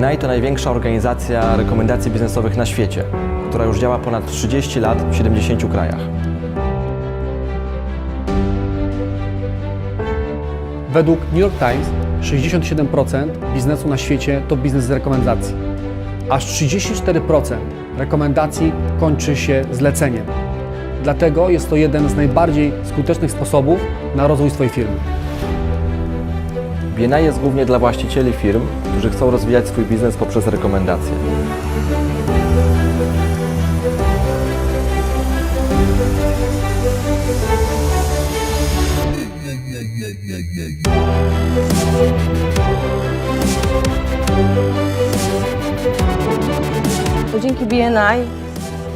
BNI to największa organizacja rekomendacji biznesowych na świecie, która już działa ponad 30 lat w 70 krajach. Według New York Times 67% biznesu na świecie to biznes z rekomendacji. Aż 34% rekomendacji kończy się zleceniem. Dlatego jest to jeden z najbardziej skutecznych sposobów na rozwój swojej firmy. BNI jest głównie dla właścicieli firm, którzy chcą rozwijać swój biznes poprzez rekomendacje. To dzięki BNI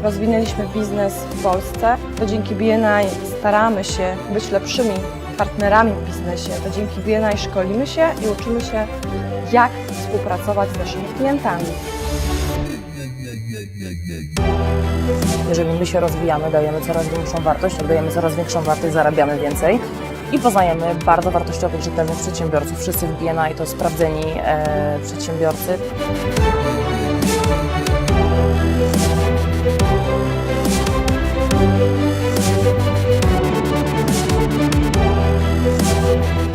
rozwinęliśmy biznes w Polsce. To dzięki BNI staramy się być lepszymi partnerami w biznesie. To dzięki BNI szkolimy się i uczymy się, jak współpracować z naszymi klientami. Jeżeli my się rozwijamy, dajemy coraz większą wartość, dajemy coraz większą wartość, zarabiamy więcej i poznajemy bardzo wartościowych, rzetelnych przedsiębiorców. Wszyscy w BNI to sprawdzeni e, przedsiębiorcy.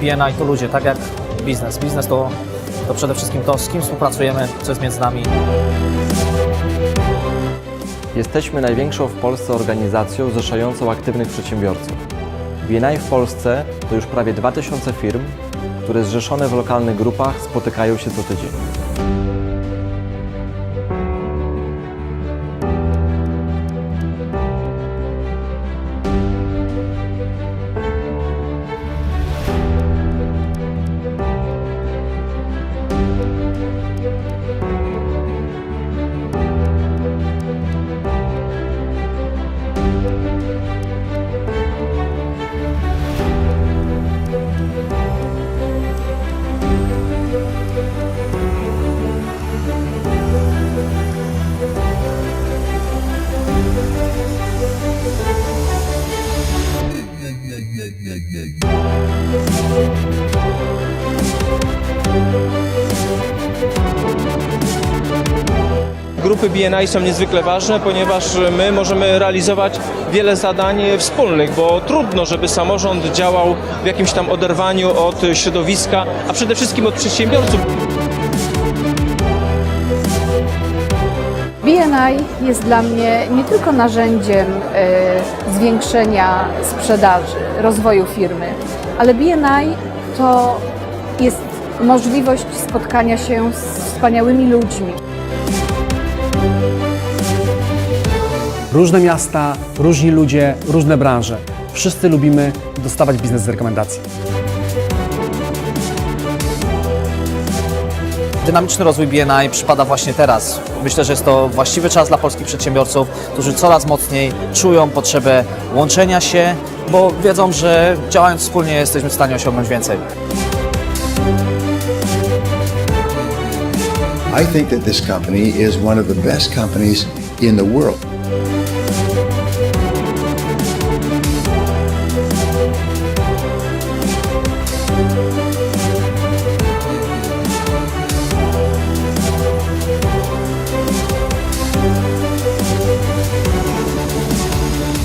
BNI to ludzie, tak jak biznes. Biznes to, to przede wszystkim to, z kim współpracujemy, co jest między nami. Jesteśmy największą w Polsce organizacją zrzeszającą aktywnych przedsiębiorców. BNI w Polsce to już prawie 2000 firm, które zrzeszone w lokalnych grupach spotykają się co tydzień. Grupy BNI są niezwykle ważne, ponieważ my możemy realizować wiele zadań wspólnych, bo trudno, żeby samorząd działał w jakimś tam oderwaniu od środowiska, a przede wszystkim od przedsiębiorców. BNI jest dla mnie nie tylko narzędziem e, zwiększenia sprzedaży, rozwoju firmy, ale BNI to jest możliwość spotkania się z wspaniałymi ludźmi. Różne miasta, różni ludzie, różne branże. Wszyscy lubimy dostawać biznes z rekomendacji. Dynamiczny rozwój BNI przypada właśnie teraz. Myślę, że jest to właściwy czas dla polskich przedsiębiorców, którzy coraz mocniej czują potrzebę łączenia się, bo wiedzą, że działając wspólnie jesteśmy w stanie osiągnąć więcej. I think that this company is one of the best companies in the world.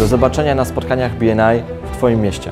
Do zobaczenia na spotkaniach BNI w Twoim mieście.